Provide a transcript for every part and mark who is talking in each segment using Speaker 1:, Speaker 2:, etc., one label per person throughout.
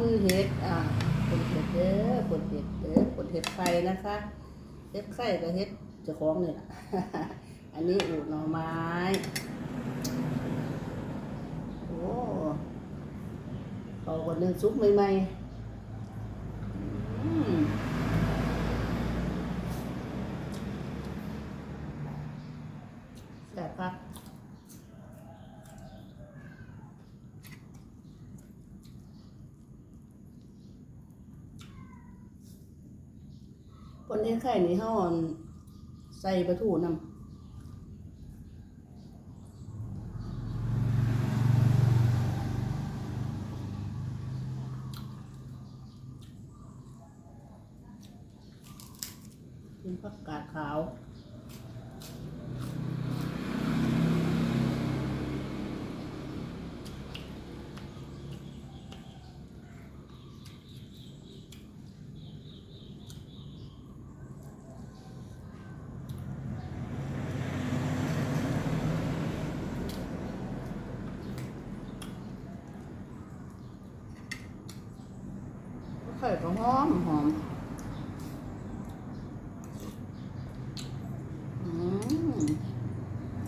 Speaker 1: นเห็ดอ่าปนเห็ดเด้อปนเห็ดเด้อปนเห็ดไข่นะคะเห็ดไข่กับเห็ดเจ้าของนี่แหละอันนี้อูดหน่อไม้โอ้เขาคนหนึ่งซุปใหม่ๆอืมแซ่บครั คนเอ็นไข่นี่เขาเอาใส่ปลาทูนำเป็นผักกาดขาว ไข่ก็หอมหอมอืม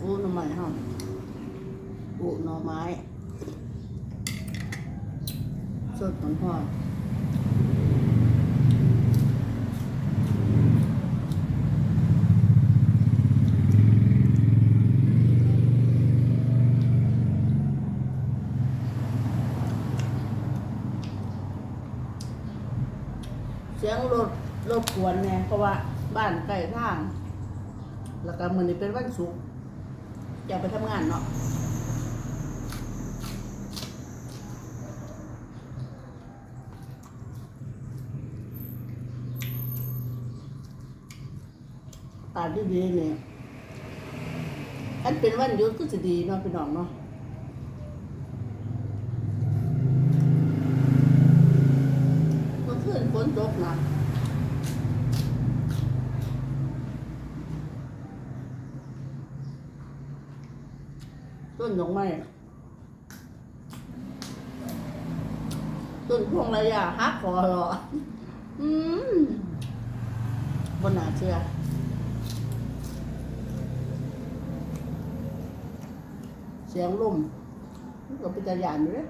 Speaker 1: อูหน่อไม้หอมอูหน่อไม้สดหอมหอม ยงรถรถกวนเนี่ยเพราะว่าบ้านใกล้ทาง แล้วก็มื้อนี้เป็นวันศุกร์จะไปทำงานเนาะตาดีๆเนี่ยอันเป็นวันหยุดก็จะดีเนาะพี่น้องเนาะเมื่อคืนฝนตกหนัก ต้นดอกไม้ต้นพวงระยะฮักคอหรออืมบนหนาเชื่อเสียงลมมันก็เป็นตาหยานอยู่เลย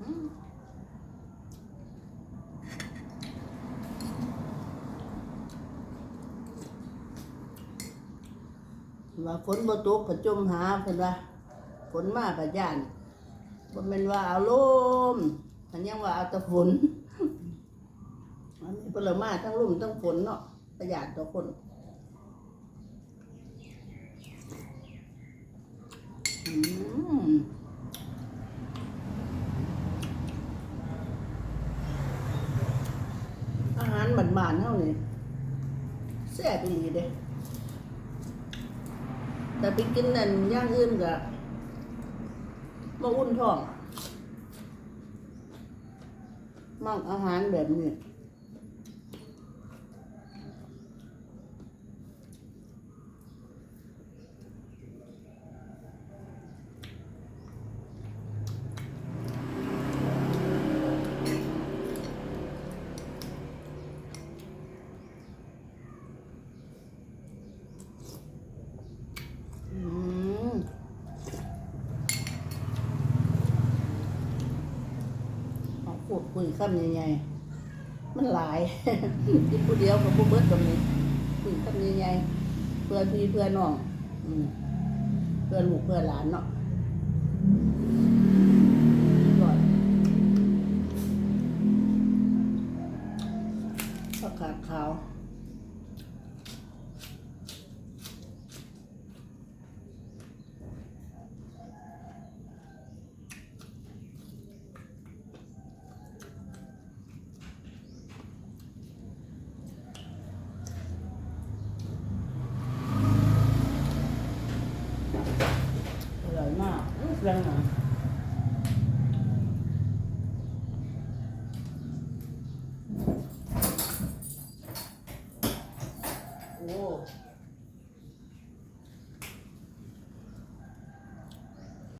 Speaker 1: อื ว่าฝนบ่ตกก็จมหาเพิ่นว่าฝนมาก็ย่านบ่แม่นว่าเอาลมมันยังว่าเอาแต่ฝนอันนี้เพิ่นละมาทั้งลมทั้งฝนเนาะประหยัดต่อคนอืมอาหารบานๆเท่านี้แซ่บดีเด้ แต่ไปกินนั่นย่างอื่นก็มาอุ่นท้องมั่งอาหารแบบนี้ อืมเอา พูดคุยคำใหญ่ๆมันหลายกินผู้เดียวกับผู้เบิดตรงนี้คุยคำใหญ่ๆเพื่อพี่เพื่อน้องเพื่อลูกเพื่อหลานเนาะก่อนผักกาดขาว เรื่